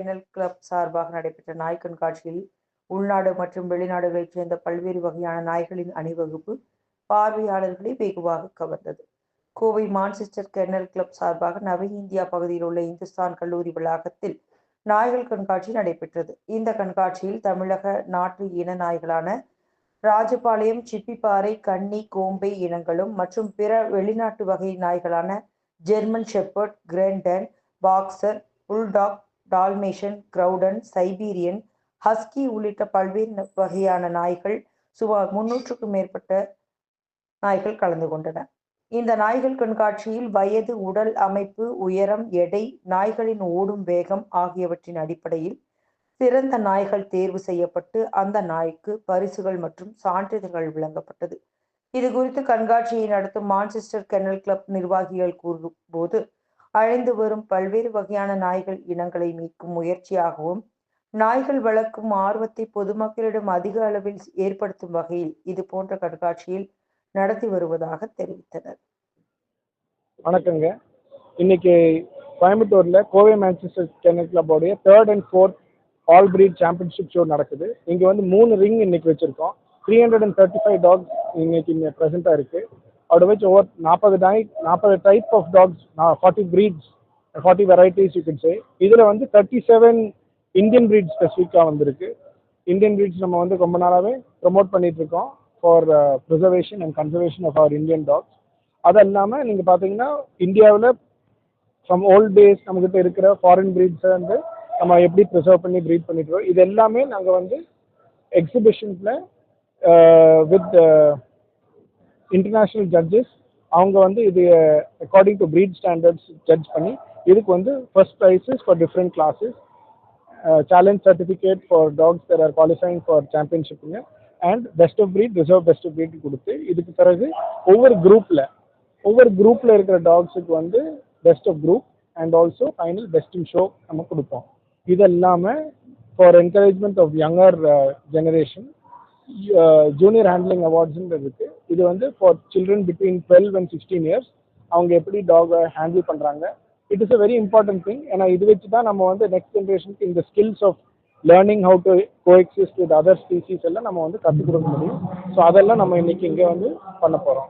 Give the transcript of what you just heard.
Kennel club சார்பாக நடைபெற்ற நாய் கண்காட்சியில் உள்நாடு மற்றும் வெளிநாடுகளைச் சேர்ந்த பல்வேறு வகையான நாய்களின் அணிவகுப்பு பார்வையாளர்களை வெகுவாக கவர்ந்தது. கோவை மான்செஸ்டர் கெர்னல் கிளப் சார்பாக நவ இந்தியா பகுதியில் உள்ள இந்துஸ்தான் கல்லூரி வளாகத்தில் நாய்கள் கண்காட்சி நடைபெற்றது. இந்த கண்காட்சியில் தமிழக நாட்டு இன நாய்களான ராஜபாளையம் சிப்பிப்பாறை கன்னி கோம்பை இனங்களும் மற்றும் பிற வெளிநாட்டு வகை நாய்களான ஜெர்மன் ஷெப்பர்ட் கிரேண்டன் பாக்ஸர் புல்டாக் டால்மேஷன் கிரௌடன் சைபீரியன் ஹஸ்கி உள்ளிட்ட பல்வேறு வகையான நாய்கள் சுமார் முன்னூற்றுக்கும் மேற்பட்ட நாய்கள் கலந்து கொண்டன. இந்த நாய்கள் கண்காட்சியில் வயது உடல் அமைப்பு உயரம் எடை நாய்களின் ஓடும் வேகம் ஆகியவற்றின் அடிப்படையில் சிறந்த நாய்கள் தேர்வு செய்யப்பட்டு அந்த நாய்க்கு பரிசுகள் மற்றும் சான்றிதழ்கள் வழங்கப்பட்டது. இது குறித்து கண்காட்சியை நடத்தும் மான்செஸ்டர் கெனல் கிளப் நிர்வாகிகள் கூறும்போது அழிந்து வரும் பல்வேறு வகையான நாய்கள் இனங்களை மீட்கும் முயற்சியாகவும் நாய்கள் வளர்க்கும் ஆர்வத்தை பொதுமக்களிடம் அதிக அளவில் ஏற்படுத்தும் வகையில் இது போன்ற கண்காட்சியில் நடத்தி வருவதாக தெரிவித்தனர். வணக்கங்க. இன்னைக்கு கோயம்புத்தூர்ல Kovai Manchester Chennai கிளப்போடைய third and fourth all breed championship show நடக்குது. இங்க வந்து மூணு ரிங் இன்னைக்கு வச்சிருக்கோம். Three hundred and thirty five dogs இன்னைக்கு இங்கே ப்ரெசென்ட்டாக இருக்கு. அதோட வச்சு ஒவ்வொரு நாற்பது நாய் நாற்பது type of dogs forty breeds forty varieties you can say இதில் வந்து தேர்ட்டி செவன் இந்தியன் பிரீட் ஸ்பெசிஃபிக்காக வந்திருக்கு. இந்தியன் பிரீட்ஸ் நம்ம வந்து ரொம்ப நாளாகவே ப்ரொமோட் பண்ணிட்டு இருக்கோம் for preservation and conservation of our Indian dogs அது இல்லாமல் நீங்கள் பார்த்தீங்கன்னா இந்தியாவில் ஃப்ரம் ஓல்ட் டேஸ் நம்மக்கிட்ட இருக்கிற ஃபாரின் பிரீட்ஸை வந்து நம்ம எப்படி ப்ரிசர்வ் பண்ணி ப்ரீட் பண்ணிட்டு இருக்கோம். இது எல்லாமே நாங்கள் வந்து எக்ஸிபிஷன்ஸில் வித் uh, இன்டர்நேஷ்னல் ஜட்ஜஸ் அவங்க வந்து இது according to breed standards judge பண்ணி இதுக்கு வந்து first prizes for different classes challenge certificate for dogs there are qualifying for சாம்பியன்ஷிப்புங்க and best of breed reserve best of breed கொடுத்து இதுக்கு பிறகு ஒவ்வொரு குரூப்பில் ஒவ்வொரு குரூப்பில் இருக்கிற டாக்ஸுக்கு வந்து best of group and also final best in show நம்ம கொடுப்போம். இது இல்லாமல் for encouragement of younger generation junior handling அவார்ட்ஸுன்றது இருக்குது இது வந்து for children between twelve and sixteen years அவங்க எப்படி டாகை ஹேண்டில் பண்ணுறாங்க it is a very important thing ஏன்னா இது வச்சு தான் நம்ம வந்து நெக்ஸ்ட் ஜென்ரேஷனுக்கு இந்த skills of learning how to coexist with other species எல்லாம் நம்ம வந்து கற்றுக் கொடுக்க முடியும். ஸோ அதெல்லாம் நம்ம இன்னைக்கு இங்கே வந்து பண்ண போகிறோம்